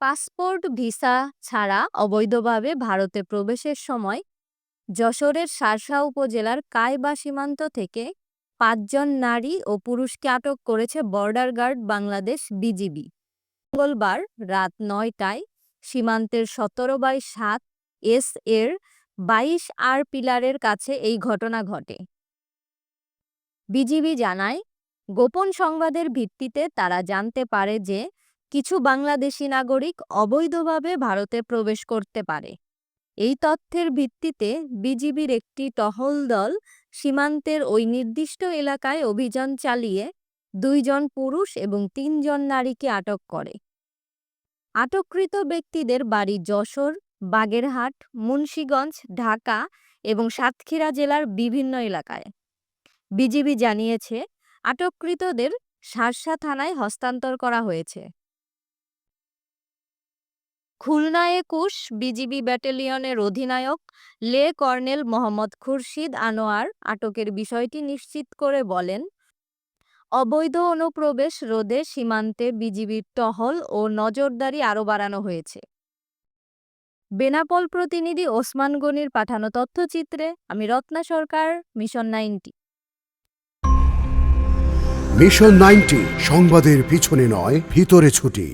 Passport visa ছাড়া অবৈধভাবে ভারতে প্রবেশের সময় যশোরের শার্শা উপজেলার কায়বা সীমান্ত থেকে পাঁচজন নারী ও পুরুষকে আটক করেছে বর্ডার গার্ড বাংলাদেশ বিজিবি। মঙ্গলবার রাত নয়টায় সীমান্তের সতেরো বাই সাত এস এর বাইশ আর পিলারের কাছে এই ঘটনা ঘটে। বিজিবি জানায়, গোপন সংবাদের ভিত্তিতে তারা জানতে পারে যে কিছু বাংলাদেশি নাগরিক অবৈধভাবে ভারতে প্রবেশ করতে পারে। এই তথ্যের ভিত্তিতে বিজিবির একটি টহল দল সীমান্তের ওই নির্দিষ্ট এলাকায় অভিযান চালিয়ে দুইজন পুরুষ এবং তিনজন নারীকে আটক করে। আটককৃত ব্যক্তিদের বাড়ি যশোর, বাগেরহাট, মুন্সীগঞ্জ, ঢাকা এবং সাতক্ষীরা জেলার বিভিন্ন এলাকায়। বিজিবি জানিয়েছে, আটককৃতদের শার্শা থানায় হস্তান্তর করা হয়েছে। খুলনা একুশ, বিজিবি ব্যাটালিয়নের অধিনায়ক লে কর্নেল মোহাম্মদ খুরশিদ আনোয়ার আটকের বিষয়টি নিশ্চিত করে বলেন, অবৈধ অনুপ্রবেশ রোধে সীমান্তে বিজিবির টহল ও নজরদারি আরও বাড়ানো হয়েছে। বেনাপল প্রতিনিধি ওসমান গনির পাঠানো তথ্যচিত্রে, আমি Ratna Sarkar, mission ninety. Mission ninety, সংবাদের পিছনে নয়, ভিতরে ছুটি।